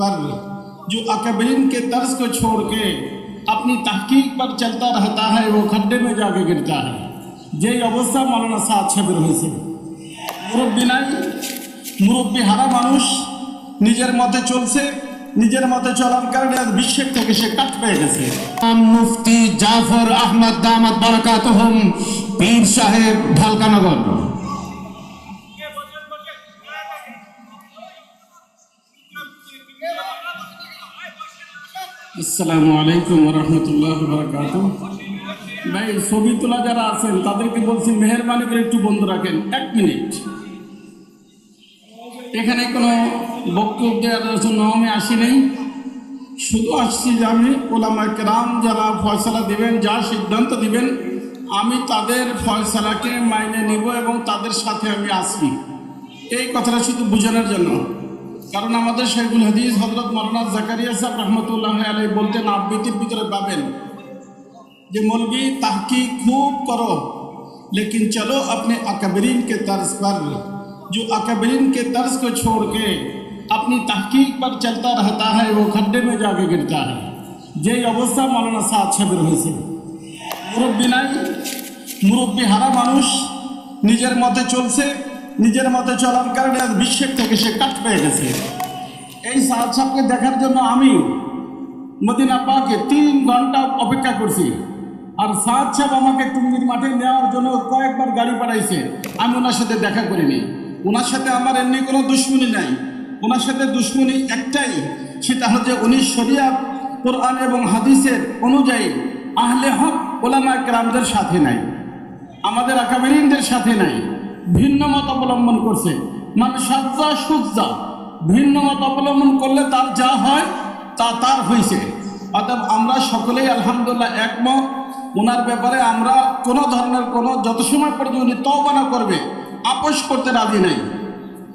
पर जो अकबरीन के तर्ज को छोड़ के अपनी तहकीक पर चलता रहता है वो खड्डे में जाके गिरता है যেই অবস্থা মালানা সাদ সাহেবের হয়েছে মুরব্বী নাই মুরব্বী হারা মানুষ নিজের মতে চলছে নিজের মতে চলার কারণে আজ বিশ্বের থেকে সে কাঠ পেয়ে গেছে মুফতি জাফর আহমদ দামাত বারাকাতহম পীর সাহেব ঢালকানগর আসসালামু আলাইকুম রহমতুল্লাহ বরকাত ভাই, ছবি তোলা যারা আছেন, তাদেরকে বলছি মেহরবানি করে একটু বন্ধ রাখেন। এক মিনিট। এখানে কোনো বক্তব্য দেওয়ার জন্য আমি আসি নাই। শুধু আসছি যে আমি ওলামা কেরাম যারা ফয়সলা দিবেন, যা সিদ্ধান্ত দিবেন, আমি তাদের ফয়সলাকে মাইনে নিব এবং তাদের সাথে আমি আসি। এই কথাটা শুধু বোঝানোর জন্য। কারণ আমাদের শেখুল হাদিস হজরত মৌলানা জাকারিয়া সাহেব রহমতুল্লাহ আলাই বলতেন আবৃত্তির ভিতরে পাবেন যে মৌলবী তাহকি खूब करो लेकिन चलो अपने अकबरीन के तर्ज पर जो अकबरीन के तर्ज को छोड़ के अपनी तहकीक पर चलता रहता है वो खड्डे में जाके गिरता है যেই অবস্থা মালানা সাদ সাহেবের হয়েছে মুরব্বী নাই মুরব্বী হারা মানুষ নিজের মতে চলছে নিজের মতে চলার কারণে বিশ্বের থেকে সে কাঠ পেয়ে গেছে। এই সাদ সাহেবকে দেখার জন্য আমি মদিনা পাকে তিন ঘণ্টা অপেক্ষা করছি। আর সাদ সাহেব আমাকে টুঙ্গির মাঠে নেওয়ার জন্য কয়েকবার গাড়ি পাঠাইছে। আমি ওনার সাথে দেখা করিনি। ওনার সাথে আমার এমনি কোনো দুশ্মনী নাই। ওনার সাথে দুশ্মনী একটাই, সেটা হচ্ছে উনি শরিয়া, কোরআন এবং হাদিসের অনুযায়ী আহলে হক ওলামা গ্রামদের সাথে নাই। আমাদের আকাবেরিনদের সাথে নাই। ভিন্ন মত অবলম্বন করছে। মানে সাজ্জা, সুজ্জা। ভিন্ন মত অবলম্বন করলে তার যা হয়, তা তার হয়েছে। অর্থাৎ আমরা সকলেই আলহামদুলিল্লাহ একমত। ওনার ব্যাপারে আমরা কোনো ধরনের কোনো যত সময় পর্যন্ত উনি তওবা না করবে, আপোষ করতে রাজি নাই।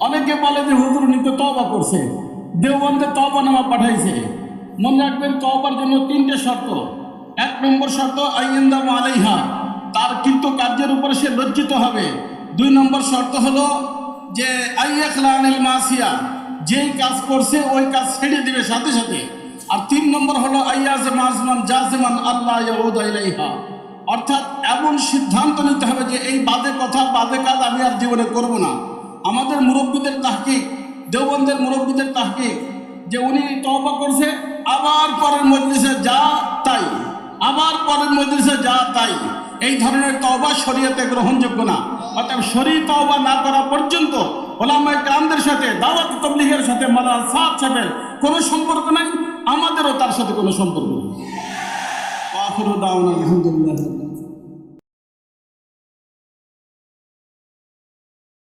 অনেকে বলে যে, হুজুর, উনি তো তওবা করছে। দেওবন্দে তওবা নামা পাঠাইছে। মনে রাখবেন, তওবার জন্য তিনটে শর্ত। এক নম্বর শর্ত আইন্দাম আলাইহা। তার কিন্তু কার্যের উপরে সে লজ্জিত হবে। দুই নম্বর শর্ত হলো যে আইয়াখলানিল মাসিয়া যেই কাজ করছে, ওই কাজ ছেড়ে দিবে সাথে সাথে। আর তিন নম্বর হলো, আইয়াজ জাজমান আল্লাহ ইলাইহা অর্থাৎ এমন সিদ্ধান্ত নিতে হবে যে, এই বাদে কথা বাদে কাজ আমি আর জীবনে করব না। আমাদের মুরব্বীদের তাহকিক, দেওবন্দের মুরব্বীদের তাহকিক, যে উনি তওবা করছে, আবার পরের মজলিসে যা তাই, আবার পরের মজলিসে যা তাই। এই ধরনের তওবা শরীয়তে গ্রহণযোগ্য না। অর্থাৎ শরীর তওবা না করা পর্যন্ত ওলামায় কামদের সাথে, দাওয়াত তবলিগের সাথে মালা সাদ সাহেবের কোনো সম্পর্ক নাই, আমাদেরও তার সাথে কোনো সম্পর্ক নেই। আলহামদুলিল্লাহ।